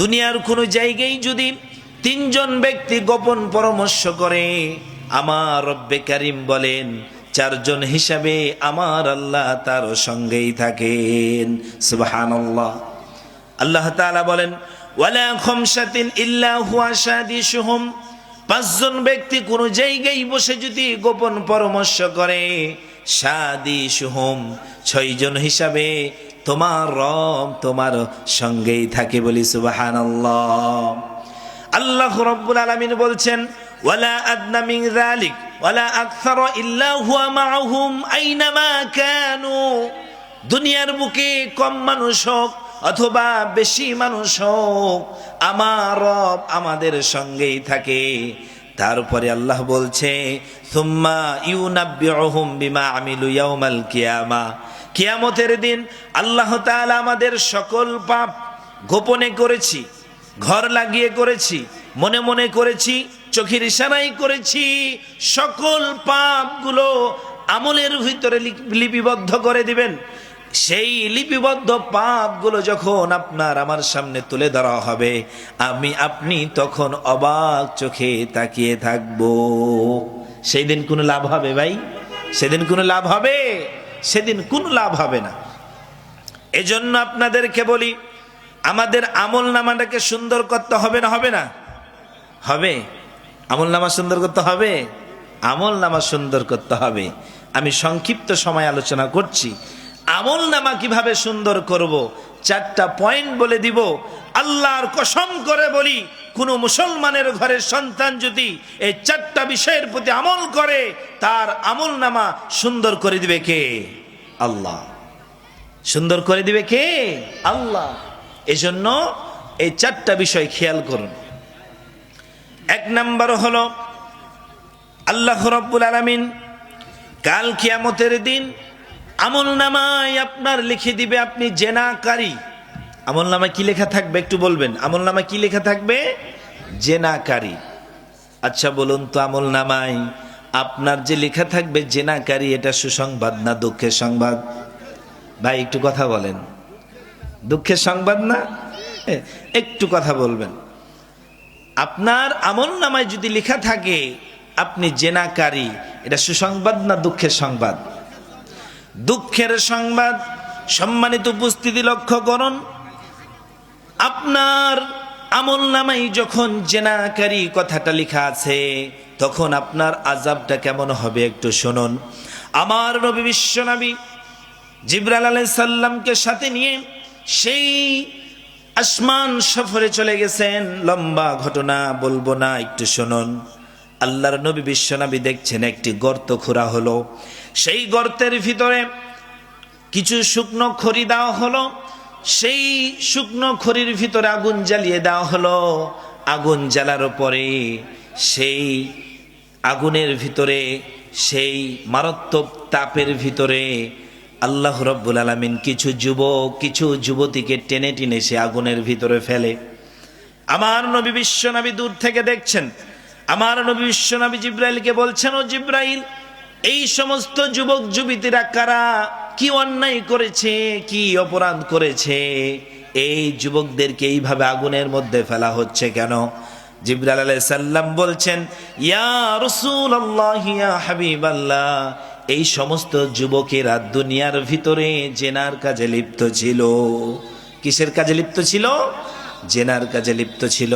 দুনিয়ার কোনো জায়গায় যদি তিনজন ব্যক্তি গোপন পরামর্শ করে, আমার রব্বে কারিম বলেন, চারজন হিসাবে আমার আল্লাহ তার সঙ্গেই থাকেন। সুবহানাল্লাহ। আল্লাহ তাআলা বলেন, ওয়ালা খমসাতিন ইল্লা হুয়া সাদিসুহুম পাঁচজন ব্যক্তি কোনো জায়গায় বসে যদি গোপন পরামর্শ করে সাদিসুহুম ছয়জন হিসাবে তোমার রব তোমার সঙ্গেই থাকে বলি সুবহানাল্লাহ। আল্লাহ রব্বুল আলামিন বলছেন, ওয়ালা ওয়ালা আইনামা দুনিয়ার বুকে কম মানুষ হোক অথবা বেশি মানুষ হোক, আমার রব আমাদের সঙ্গেই থাকে। তারপরে আল্লাহ বলছে বিমা কিয়ামতের দিন আল্লাহ তাআলা আমাদের সকল পাপ গোপনে করেছি, ঘর লাগিয়ে করেছি, মনে মনে করেছি, চোখের ইশারাই করেছি, সকল পাপগুলো আমলের ভিতরে লিপিবদ্ধ করে দিবেন। সেই লিপিবদ্ধ পাপগুলো যখন আপনার আমার সামনে তুলে ধরা হবে, আমি আপনি তখন অবাক চোখে তাকিয়ে থাকব। সেই দিন কোনো লাভ হবে ভাই? সেদিন কোনো লাভ হবে? সেদিন কোনো লাভ হবে না। এজন্য আপনাদেরকে বলি, আমাদের আমল নামাটাকে সুন্দর করতে হবে না হবে না? হবে। আমল নামা সুন্দর করতে হবে? আমল নামা সুন্দর করতে হবে। আমি সংক্ষিপ্ত সময় আলোচনা করছি। আমল নামা কীভাবে সুন্দর করব? চারটা পয়েন্ট বলে দিব। আল্লাহর কসম করে বলি, কোন মুসলমানের ঘরের সন্তান যদি এই চারটা বিষয়ের প্রতি আমল করে, তার আমল নামা সুন্দর করে দিবে কে? আল্লাহ। সুন্দর করে দিবে কে? আল্লাহ। এজন্য এই চারটা বিষয় খেয়াল করুন। এক নম্বর হল, আল্লাহ রব্বুল আলামিন কাল কিয়ামতের দিন আমল নামায় আপনার লিখে দিবে আপনি জেনাকারী। আমল নামায় কি লেখা থাকবে একটু বলবেন? আমল নামায় কি লেখা থাকবে? জেনাকারী। আচ্ছা বলুন তো আমল নামায় আপনার যে লেখা থাকবে জেনাকারী, এটা সুসংবাদ না দুঃখের সংবাদ? ভাই, একটু কথা বলেন। দুঃখের সংবাদ না? একটু কথা বলবেন। আপনার আমল নামায় যদি লেখা থাকে, আপনি জেনাকারী, এটা সুসংবাদ না দুঃখের সংবাদ? দুঃখের সংবাদ, সম্মানিত উপস্থিতি লক্ষ্য করুন। আপনার আমল নামাই যখন জেনাকারী কথাটা লেখা আছে, তখন আপনার আজাবটা কেমন হবে একটু শুনুন। আমার নবী বিশ্ব নবী জিব্রাল আলাই সাল্লামকে সাথে নিয়ে সেই আসমান সফরে চলে গেছেন। লম্বা ঘটনা বলব না, একটু শুনুন। আল্লাহর নবী বিশ্বনবী দেখছেন, একটি গর্ত খোঁড়া হলো। সেই গর্তের ভিতরে কিছু শুকনো খড়ি দেওয়া হলো। সেই শুকনো খড়ির ভিতরে আগুন জ্বালিয়ে দেওয়া হলো। আগুন জ্বালার পরে সেই আগুনের ভিতরে, সেই মারাত্মক তাপের ভিতরে আল্লাহ রব্বুল আলমিন কিছু যুবক, কিছু যুবতীকে টেনে টেনে সে আগুনের ভিতরে ফেলে। আমার নবী বিশ্ব নবী দূর থেকে দেখছেন আমার নবী বিশ্ব নবী জিব্রাইলকে বলছেন, ও জিব্রাইল, এই সমস্ত যুবক যুবতীরা কারা? কি অন্যায় করেছে? কি অপরাধ করেছে? এই যুবকদেরকে এইভাবে আগুনের মধ্যে ফেলা হচ্ছে কেন? জিব্রাইল আলাইহিস সাল্লাম বলছেন, ইয়া রাসূলুল্লাহ, ইয়া হাবিবাল্লাহ, এই সমস্ত যুবকেরা দুনিয়ার ভিতরে জেনার কাজে লিপ্ত ছিল। কিসের কাজে লিপ্ত ছিল? জেনার কাজে লিপ্ত ছিল।